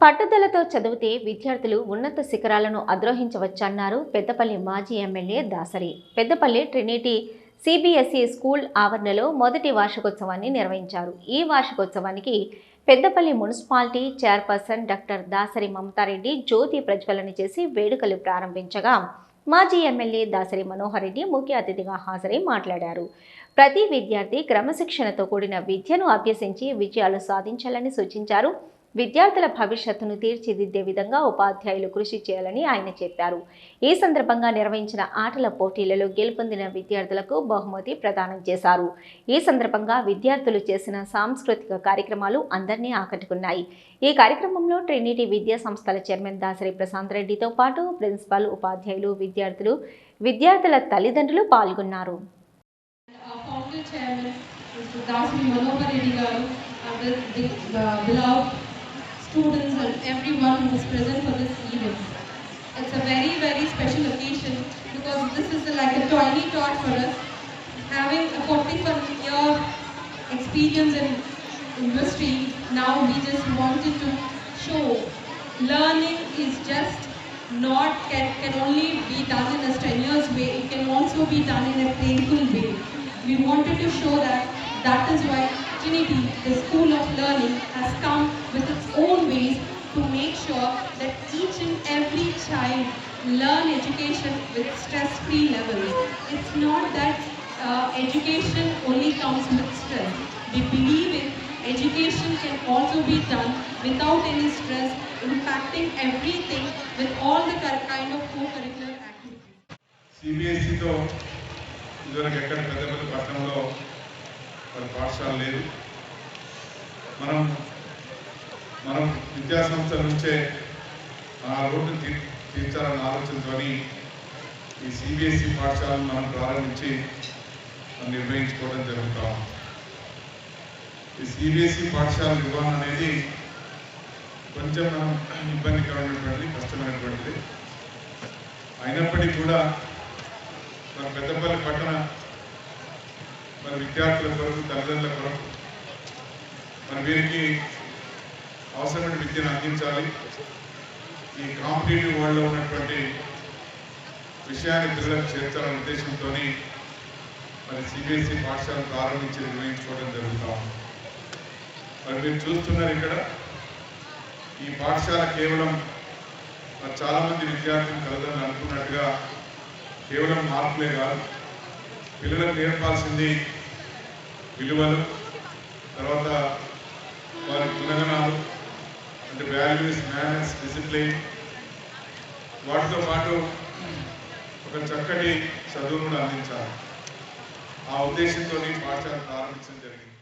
పట్టుదలతో చదివితే విద్యార్థులు ఉన్నత శిఖరాలను అద్రోహించవచ్చన్నారు పెద్దపల్లి మాజీ MLA Dasari. Peddapalli Trinity CBSE school ఆవరణలో మొదటి వార్షికోత్సవాన్ని నిర్వహించారు. ఈ వార్షికోత్సవానికి Peddapalli municipality chairperson doctor Dasari Mamatha Reddy జ్యోతి ప్రజ్వలన చేసి వేడుకలు ప్రారంభించగా మాజీ ఎమ్మెల్యే దాసరి మనోహర్ రెడ్డి ముఖ్య అతిథిగా హాజరై మాట్లాడారు. ప్రతి విద్యార్థి క్రమశిక్షణతో కూడిన విద్యను అభ్యసించి విజయాలు సాధించాలని సూచించారు. విద్యార్థుల భవిష్యత్తును తీర్చిదిద్దే విధంగా ఉపాధ్యాయులు కృషి చేయాలని ఆయన చెప్పారు. ఈ సందర్భంగా నిర్వహించిన ఆటల పోటీలలో గెలుపొందిన విద్యార్థులకు బహుమతి ప్రదానం చేశారు. ఈ సందర్భంగా విద్యార్థులు చేసిన సాంస్కృతిక కార్యక్రమాలు అందరినీ ఆకట్టుకున్నాయి. ఈ కార్యక్రమంలో ట్రినిటీ విద్యా సంస్థల చైర్మన్ దాసరి ప్రశాంత్ రెడ్డితో పాటు ప్రిన్సిపాల్ ఉపాధ్యాయులు విద్యార్థులు విద్యార్థుల తల్లిదండ్రులు పాల్గొన్నారు. Our founder chairman, Mr. Dasri students and everyone who is present for this event. It's a very, very special occasion because this is like a tiny tot for us. Having a 41 year experience in industry, now we just wanted to show learning is just not can, can only be done in a strenuous way, it can also be done in a playful way. We wanted to show that that is why Trinity, the school of learning, has come with its own ways to make sure that each and every child learn education with stress-free levels. It's not that uh, education only comes with stress. We believe in education can also be done without any stress, impacting everything with all the cur- kind of co-curricular activities. సిబిఎస్ఈతో ఇదివరకు ఎక్కడ పెద్దపల్లి పట్టణంలో మరి పాఠశాల లేదు మనం మనం విద్యా సంస్థల నుంచే ఆ రోడ్డు తీ తీర్చాలన్న ఆలోచనతోని ఈ సిబిఎస్ఈ పాఠశాలను మనం ప్రారంభించి మనం నిర్వహించుకోవడం జరుగుతాం ఈ సిబిఎస్ఈ పాఠశాల నిర్వహణ అనేది కొంచెం మనం ఇబ్బందికరమైనటువంటిది కష్టమైనటువంటిది. అయినప్పటికీ కూడా మన పెద్దపల్లి పట్టణ మన విద్యార్థుల కొరకు తల్లిదండ్రుల కొరకు మన వీరికి అవసరమైన విద్యను అందించాలి. ఈ కాంపిటేటివ్ వరల్డ్లో ఉన్నటువంటి విషయాన్ని పిల్లలకు చేర్చాలనే ఉద్దేశంతో మరి సిబిఎస్ఈ పాఠశాలను ప్రారంభించి నిర్వహించుకోవడం జరుగుతాం మరి మీరు చూస్తున్నారు ఇక్కడ ఈ పాఠశాల కేవలం మరి చాలామంది విద్యార్థులు కలదని అనుకున్నట్టుగా కేవలం మార్పులే కాదు. పిల్లలకు నేర్పాల్సింది విలువలు తర్వాత వారి గుణగణాలు అంటే వాల్యూస్ మేనర్స్ డిసిప్లిన్ వాటితో పాటు ఒక చక్కటి చదువును అందించాలి ఆ ఉద్దేశంతో పాఠశాల ప్రారంభించడం జరిగింది.